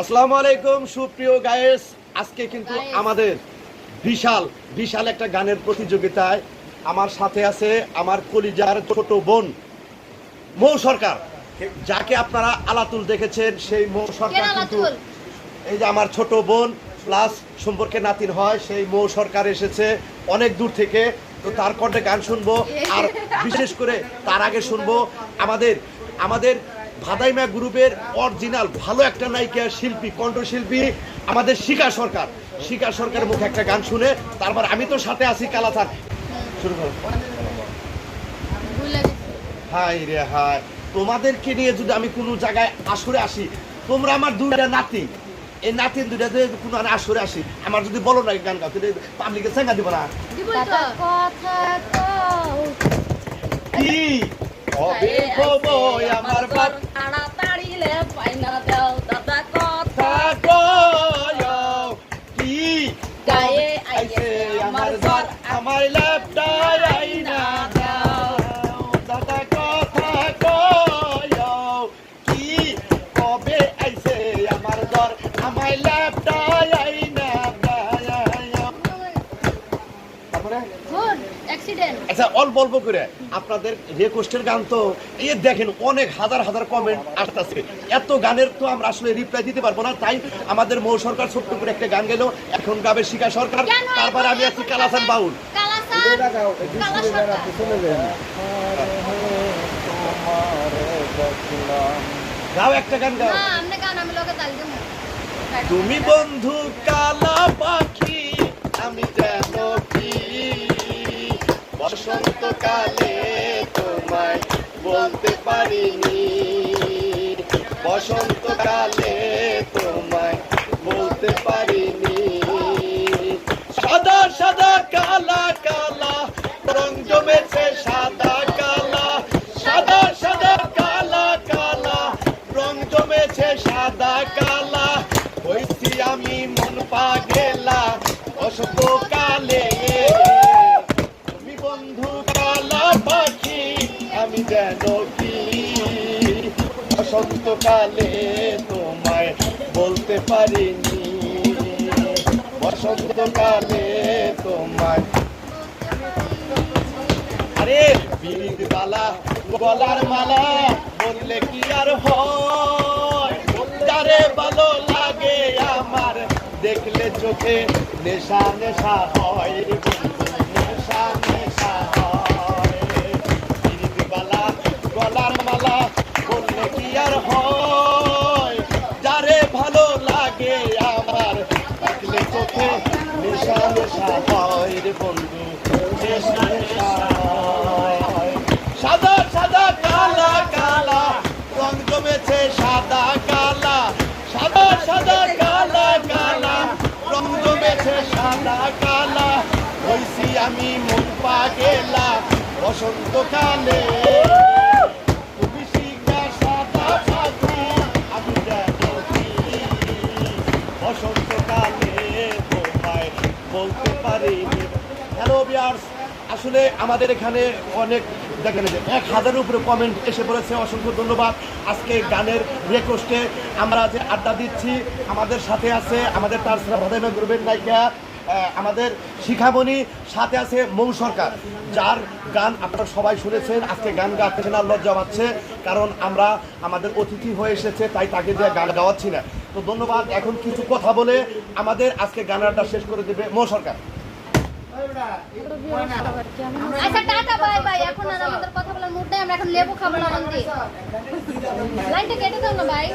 আসসালামু আলাইকুম সুপ্রিয় গায়েস। আজকে কিন্তু আমাদের বিশাল বিশাল একটা গানের প্রতিযোগিতায় আমার সাথে আছে আমার কলিজার ছোট বোন মৌ সরকার। যাকে আপনারা আলাতুল দেখেছেন সেই মৌ সরকার কিন্তু এই যে আমার ছোট বোন প্লাস সম্পর্কে নাতিন হয় সেই মৌ সরকার এসেছে অনেক দূর থেকে। তো তার কণ্ঠে গান শুনব আর বিশেষ করে তার আগে শুনব আমাদের আমাদের ভাদাইমা গ্রুপের অরিজিনাল ভালো একটা নায়িকা শিল্পী কণ্ঠশিল্পী আমাদের শিকা সরকার। শিকা সরকারের মুখে একটা গান শুনে তারপর আমি তো সাথে আছি কালাথান শুরু করো। হাই রে হাই তোমাদেরকে নিয়ে যদি আমি কোনো জায়গায় আসরে আসি তোমরা আমার দুইটা নাতি। এই নাতিন দুইটা যদি কোনো আসরে আসি আমার যদি বলো না গান গাও পাবলিকে সেঙ্গা দিব না। কি হব আমার বাপ left, I'm Annabelle আচ্ছা অল্প অল্প করে আপনাদের রিকোয়েস্টের গান তো এই দেখেন অনেক হাজার হাজার কমেন্ট আসতেছে এত গানের তো আমরা আসলে রিপ্লাই দিতে পারব না তাই আমাদের মৌ সরকার ছোট্ট করে একটা গান গেল এখন গাবে শিকা সরকার তারপরে আমি আছি কালাসান বাউল। গাও একটা গান গাও। তুমি বন্ধু কালা পাখি আমি যেন বসন্তকালে তোমায় বলতে পারিনি। বসন্তকালে তোমায় বলতে পারিনি। সাদা সাদা, কালা কালা, রং জমেছে সাদা, কালা। সাদা সাদা, কালা কালা, রং জমেছে সাদা, কালা। হইছি আমি মন পাগেলা অসন্তকালে তুমি পাখি, আমি যেন কি? বসন্তকালে তোমায় বলতে পারিনি। বসন্তকালে তোমায় আরে বিরিদ বালা গলার মালা বললে কি আর হয়? ভালো লাগে আমার? দেখলে চোখে নেশা নেশা হয়। চোখে নেশা নেশা সাদা সাদা কালা কালা রং জমেছে সাদা কালা সাদা সাদা কালা কালা রং জমেছে সাদা কালা হইছি আমি মন পাগেলা বসন্তকালে তুমি শিখা সাদা পাখি আমি যেন কি বসন্তকালে তোমায় বলতে পারিনি হ্যালো বিয়ার্স আসলে আমাদের এখানে অনেক, দেখেন এক হাজারের উপরে কমেন্ট এসে পড়েছে, অসংখ্য ধন্যবাদ। আজকে গানের রিকোয়েস্টে আমরা যে আড্ডা দিচ্ছি, আমাদের সাথে আছে আমাদের তার ভাদাইমা গ্রুপের নায়িকা আমাদের শিখামণি, সাথে আছে মৌ সরকার, যার গান আপনারা সবাই শুনেছেন, আজকে গান গাচ্ছে না লজ্জা পাচ্ছে, কারণ আমরা আমাদের অতিথি হয়ে এসেছে, তাই তাকে দিয়ে গান গাওয়াচ্ছি না। তো ধন্যবাদ, এখন কিছু কথা বলে আমাদের আজকে গানাটা শেষ করে দেবে মৌ সরকার। আচ্ছা, টাটা, বাই বাই এখন আর আমাদের কথা বলার মুড নাই, আমরা এখন লেবু খাব না। লাইনটা কেটে দাও না ভাই